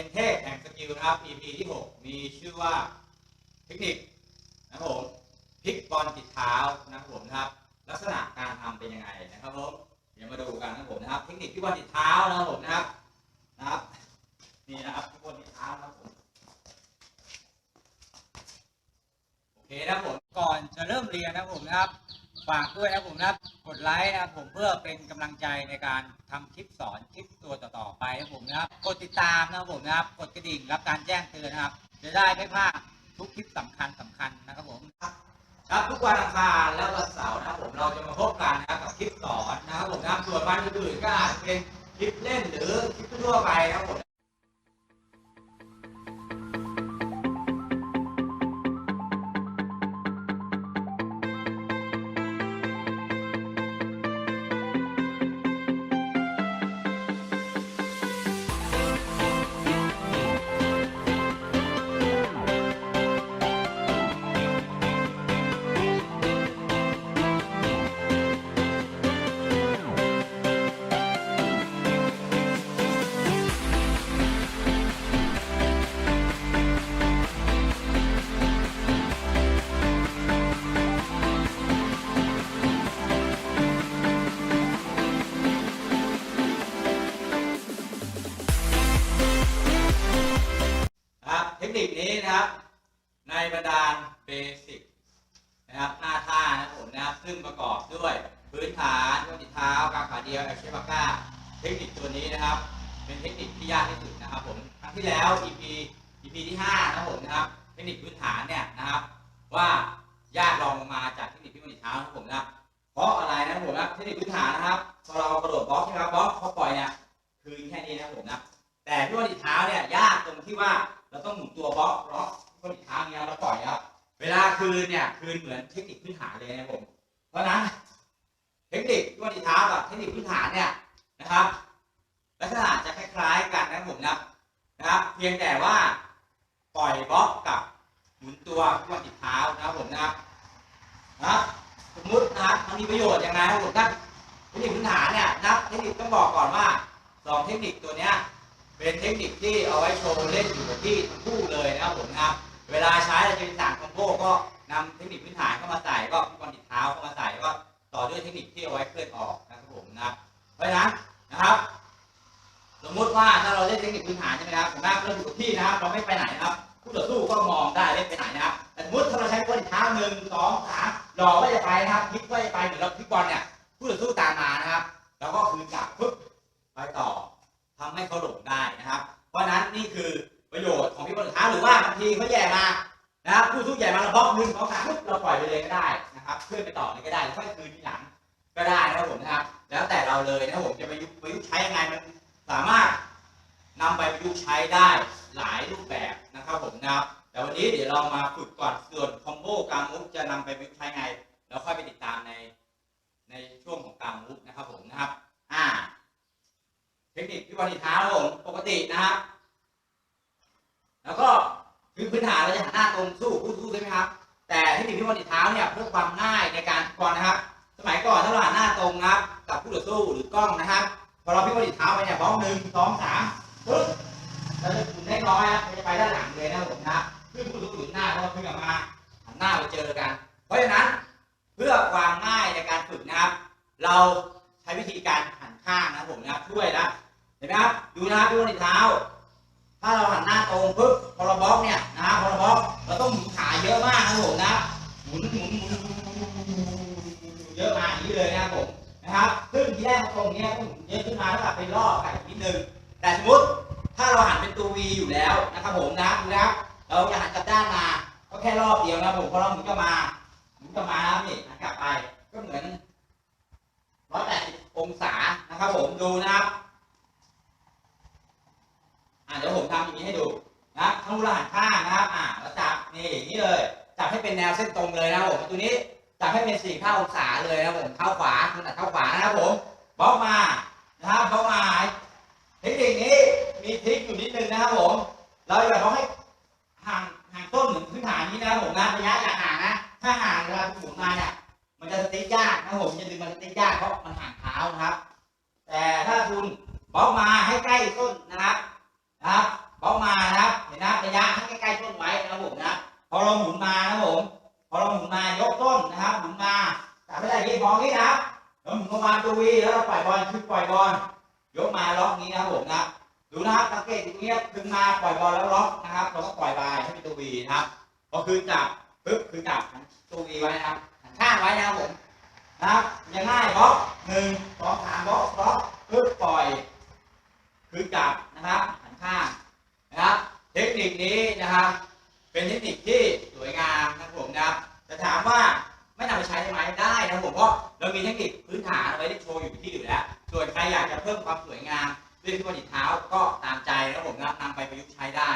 เป็นเทพแห่งสกิลนะครับ EP ที่ 6 มีชื่อว่าเทคนิคนะครับผมพลิกบอลติดเท้านะครับผมนะครับ ลักษณะการทำเป็นยังไงนะครับผมเดี๋ยวมาดูกันนะครับผมนะครับ เทคนิคพลิกบอลติดเท้านะครับผมนะครับนะครับนี่นะครับพลิกบอลติดเท้านะครับผมโอเคนะครับผมก่อนจะเริ่มเรียนนะครับผมนะครับฝากด้วยนะผมนะกดไลค์นะผมเพื่อเป็นกำลังใจในการทำคลิปสอนคลิปตัวต่อๆไปนะผมนะครับกดติดตามนะผมนะครับกดกระดิ่งรับการแจ้งเตือนนะครับ จะได้ไม่พลาดทุกคลิปสำคัญสำคัญนะครับผมครับทุกวันอังคารและวันเสาร์นะผมเราจะมาพบกันนะครับกับคลิปสอนนะครับผมนะครับส่วนวันอื่นๆก็อาจจะเป็นคลิปเล่นหรือคลิปทั่วไปนะครับผม ในบรรดาเบสิกนะครับหน้าท่านะครับผมนะครับซึ่งประกอบด้วยพื้นฐานยกติดเท้ากางขาเดียวแอคเชฟาก้าเทคนิคตัวนี้นะครับ เป็นเทคนิคที่ยากที่สุดนะครับผมครั้งที่แล้ว EP EP ที่5นะผมนะครับ เทคนิคพื้นฐานเนี่ยนะครับ ว่ายากรองลงมาจากเทคนิคพิมพ์ติดเท้านะครับผมนะครับเพราะอะไรนะครับผมนะเทคนิคพื้นฐานนะครับพอเรากระโดดบล็อกใช่ไหมครับบล็อกเขาปล่อยเนี่ยคืนแค่นี้นะครับผมนะแต่พิมพ์ติดเท้าเนี่ยยากตรงที่ว่าเราต้องหมุนตัวบล็อกบล็อก ก็อีกทางเนี้ยแล้วปล่อยครับเวลาคืนเนี่ยคืนเหมือนเทคนิคพื้นฐานเลยนะผมเพราะฉะนั้นเทคนิคที่วันที่เท้ากับเทคนิคพื้นฐานเนี่ยนะครับ ลักษณะจะคล้ายๆกันนะผมนะนะครับ เพียงแต่ว่าปล่อยบล็อกกับหมุนตัวที่วันติดเท้านะครับผมนะครับนะสมมุตินะครับมันมีประโยชน์ยังไงครับผมถ้าเทคนิคพื้นฐานเนี่ยนะเทคนิคต้องบอกก่อนว่าสองเทคนิคตัวเนี้ยเป็นเทคนิคที่เอาไว้โชว์เล่นอยู่กับที่ทั้งคู่เลยนะครับผมนะครับ ลาใช้เราจะเป็นสามคอมโบก็นำเทคนิคพื้นฐานเข้ามาใส่ก็ฟุตบอลติดเท้าเข้ามาใส่ก็ต่อด้วยเทคนิคที่เอาไว้เคลื่อนออกนะครับผมนะเพราะฉะนั้นนะครับ สมมุติว่าถ้าเราเล่นเทคนิคพื้นฐานใช่ไหมครับผมว่าเราอยู่กับที่นะครับ เราไม่ไปไหนนะครับผู้ต่อสู้ก็มองได้เล่นไปไหนนะครับแต่สมมติถ้าเราใช้ฟุตบอลติดเท้าหนึ่งสองสามรอว่าจะไปนะครับพลิกว่าจะไปเหมือนเราพลิกบอลเนี่ยผู้ต่อสู้ตามมานะครับแล้วก็คืนกลับปุ๊บไปต่อทำให้เขาหลงได้นะครับ เพราะนั้นนี่คือ ทีเขาแย่มานะครับผู้สู้แย่มาเราบล็อกหนึ่งสองสามปุ๊บเราปล่อยไปเลยก็ได้นะครับเพื่อนไปต่อเลยก็ได้ค่อยคืนทีหลังก็ได้นะครับผมนะครับ แล้วแต่เราเลยนะครับผมจะประยุกต์ประยุกต์ใช้ยังไงมันสามารถนำไปประยุกต์ใช้ได้หลายรูปแบบนะครับผมนะครับแต่วันนี้เดี๋ยวเรามาฝึกก่อนส่วนคอมโบการมุกจะนำไปประยุกต์ใช้ไงแล้วค่อยไปติดตามในในช่วงของการมุกนะครับผมนะครับอ่าเทคนิคที่วันที่ท้าครับผมปกตินะครับแล้วก็ คือพื้นฐานเราจะหันหน้าตรงสู้คู่สู้ใช่ไหมครับ แต่เทคนิคที่วันที่เท้าเนี่ยเพื่อความง่ายในการก่อนนะครับ สมัยก่อนถ้าเราหันหน้าตรงนะครับกับคู่ต่อสู้หรือกล้องนะครับพอเราพิมพ์วันที่เท้าไปเนี่ยบล็อกหนึ่งสองสามปึ๊บเราจะหมุนได้น้อยครับมันจะไปด้านหลังเลยนะผมนะครับขึ้นคู่ต่อสู้อยู่หน้าเพราะว่าเพิ่งกลับมาหันหน้าไปเจอกัน เพราะฉะนั้นเพื่อความง่ายในการฝึกนะครับ เราใช้วิธีการหันข้างนะผมนะครับช่วยนะเห็นไหมครับดูนะครับดูในเท้า ถ้าเราหันหน้าตรงปุ๊บพอเราบล็อกเนี่ยนะพอเราบล็อกเราต้องหมุนขาเยอะมากนะผมนะหมุนหมุนหมุนเยอะมากอย่างนี้เลยนะผมนะครับซึ่งที่แรกตรงเนี้ยก็หมุนเยอะขึ้นมาแล้วแบบไปล่อไกนิดนึงแต่สมมติถ้าเราหันเป็นตัว V อยู่แล้วนะครับผมนะนะครับเราจะหันกลับด้านมาก็แค่รอบเดียวนะผมพอเราหมุนกลับมาหมุนกลับมาแล้วนี่กลับไปก็เหมือน180องศานะครับผมดูนะครับ อ่าเดี๋ยวผมทำอย่างนี้ให้ดูนะครับทั้งรูหันข้างนะครับอ่าแล้วจับนี่อย่างนี้เลยจับให้เป็นแนวเส้นตรงเลยนะผมตัวนี้จับให้เป็นสี่ข้าองศาเลยนะผมเท้าขวาคุณอัดเท้าขวานะครับผมบล็อกมานะครับบล็อกมาเทคนิคนี้มีทริคอยู่นิดนึงนะครับผม เราอย่าบล็อกให้ห่างห่างต้นเหมือนพื้นฐานนี้นะครับผมนะระยะอย่าห่างนะ ถ้าห่างเวลาหมุนมาเนี่ยมันจะสติ๊กยากนะผมจะดึงมันสติ๊กยากเพราะมันห่างเท้านะครับ แต่ถ้าคุณบล็อกมาให้ใกล้ต้นนะครับ ปึ๊บคือจับตัววีไว้นะครับหันข้างไว้นะครับผมนะครับยังง่ายบล็อกหนึ่งสองสามบล็อกบล็อกปึ๊บปล่อย คือจับนะครับหันข้างนะครับ เทคนิคนี้นะครับ เป็นเทคนิคที่สวยงามนะครับผมนะครับจะถามว่าไม่นำไปใช้ได้ไหมได้นะผมเพราะเรามีเทคนิคพื้นฐานไว้ได้โชว์อยู่ที่อยู่แล้ว ส่วนใครอยากจะเพิ่มความสวยงามด้วยที่ประดิเท้าก็ตามใจนะผมนะนำไปประยุกต์ใช้ได้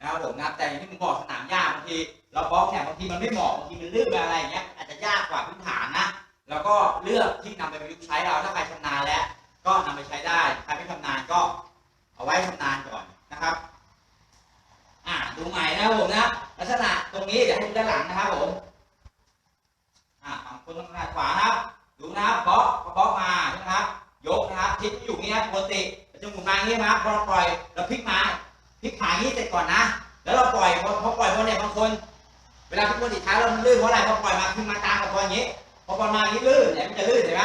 นะครับผมนะแต่อย่างที่ผมบอกสนามหญ้าบางทีเราบล็อกเนี่ยบางทีมันไม่เหมาะบางทีมันลื่นอะไรอย่างเงี้ยอาจจะยากกว่าพื้นฐานนะแล้วก็เลือกที่นำไปประยุกต์ใช้เราถ้าใครชำนาญแล้ว ก็นำไปใช้ได้ใครไม่ชำนาญก็เอาไว้ชำนาญก่อนนะครับอ่าดูใหม่นะครับผมนะลักษณะตรงนี้เดี๋ยวให้ดูด้านหลังนะครับผมอ่าฝั่งคนทางด้านขวานะครับ ดูนะครับบล็อกบล็อกมาใช่ไหมครับยกนะครับทิศอยู่อย่างนี้นะปกติจะหมุนมาอย่างนี้นะครับพอปล่อยเราพลิกมาพลิ ก่อนนะ แล้วเราปล่อยพอพอปล่อยบอลเนี่ยบางคน เวลาพลิกบอลติดท้ายเรามันลื่นเพราะอะไรพอปล่อยมาขึ้นมาตามกับบอลอย่างนี้ พอบอลมาอย่างนี้ลื่นเนี่ยมันจะลื่นเห็นไหม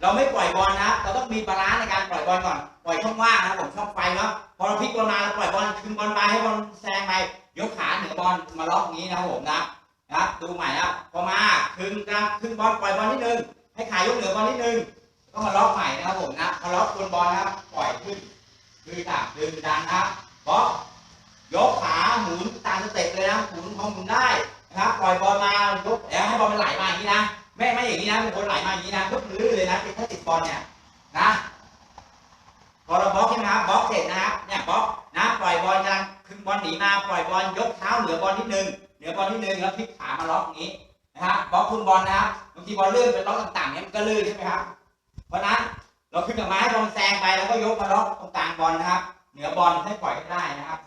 เราไม่ปล่อยบอลนะ เราต้องมีบาลานซ์ในการปล่อยบอลก่อน ปล่อยช่องว่างนะผมช่องไฟเนาะ พอเราพลิกบอลมาเราปล่อยบอลคืนบอลไปให้บอลแซงไป ยกขาเหนือบอลมาล็อกอย่างนี้นะผมนะนะดูใหม่ครับพอมาคืนกลางคืนบอลปล่อยบอลนิดนึง ให้ขายกเหนือบอลนิดนึง ก็มาล็อกใหม่นะครับผมนะพอล็อกบนบอลนะครับปล่อยขึ้น คือจับดึงดันนะบบล็อก ยกขาหมุนตามสเต็ปเลยนะหมุนพอหมุนได้นะครับปล่อยบอลมายกแล้วให้บอลมันไหลมาอย่างนี้นะไม่ไม่อย่างนี้นะเป็นคนไหลมาอย่างนี้นะยกมือเลยนะถ้าติดบอลเนี่ยนะพอเราบล็อกใช่ไหมครับบล็อกเสร็จนะครับเนี่ยบล็อกนะปล่อยบอลกำลังคึงบอลหนีมาปล่อยบอลยกเท้าเหนือบอลนิดนึงเหนือบอลนิดนึงแล้วพลิกขามาล็อกอย่างนี้นะครับบล็อกคุณบอลนะครับบางทีบอลลื่นไปล็อกต่างๆเนี่ยมันก็ลื่นใช่ไหมครับเพราะนั้นเราขึ้นกับไม้บอลแซงไปแล้วก็ยกมาล็อกตรงกลางบอลนะครับ เหนือบอลให้ปล่อยให้ได้นะครับ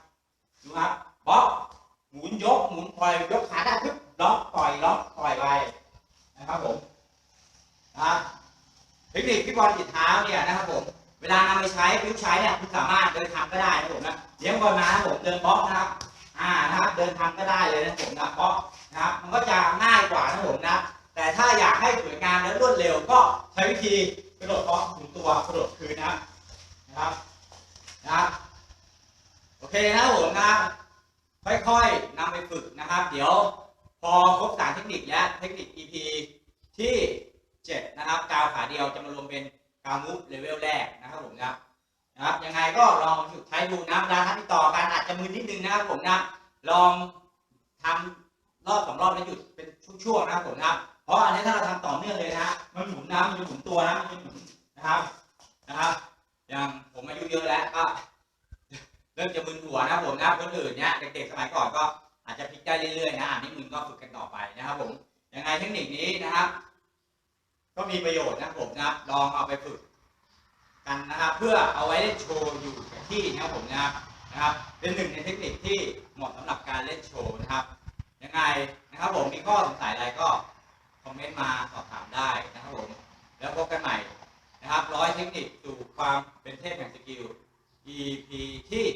ดูครับบล็อกหมุนยกหมุนปล่อยยกขาได้ปึ๊บล็อกปล่อยล็อกปล่อยไปนะครับผมนะครับเทคนิคพี่บอลติดเท้าเนี่ยนะครับผมเวลานำไปใช้ประยุกต์ใช้เนี่ยคุณสามารถเดินทางก็ได้นะผมนะเลี้ยงบอลมาผมเดินบล็อกนะครับอ่านะครับเดินทางก็ได้เลยนะผมนะบล็อกนะครับมันก็จะง่ายกว่านะผมนะแต่ถ้าอยากให้สวยงามและรวดเร็วก็ใช้วิธีกระโดดบล็อกหมุนตัวกระโดดคืนนะครับนะครับนะ เคนะผมนะค่อยๆนำไปฝึกนะครับ เดี๋ยวพอครบสามเทคนิคและเทคนิค EP ที่เจ็ดนะครับ กาวขาเดียวจะมารวมเป็นกามุเลเวลแรกนะครับผมนะครับนะครับยังไงก็ลองฝึกใช้ดูนะเวลาทำติดต่อกันอาจจะมือนิดนึงนะครับผมนะลองทำรอบสองรอบแล้วหยุดเป็นช่วงๆนะครับผมนะเพราะอันนี้ถ้าเราทำต่อเนื่องเลยนะมันหมุนนะมันจะหมุนตัวนะมันจะหมุนนะครับนะครับอย่างผมอายุเยอะแล้วก็ เริ่มจะมึนหัวนะครับผมนะคนอื่นเนี่ยเด็กๆสมัยก่อนก็อาจจะพลิกได้เรื่อยๆนะอันนี้มึนก็ฝึกกันต่อไปนะครับผมยังไงเทคนิคนี้นะครับ ก็มีประโยชน์นะครับผมนะครับลองเอาไปฝึกกันนะครับเพื่อเอาไว้เล่นโชว์อยู่กับที่นะครับผมนะครับนะครับเป็นหนึ่งในเทคนิคที่เหมาะสำหรับการเล่นโชว์นะครับยังไงนะครับผมมีข้อสงสัยอะไรก็คอมเมนต์มาสอบถามได้นะครับผมแล้วพบกันใหม่นะครับร้อยเทคนิคสู่ความเป็นเทพแห่งสกิล EP ที่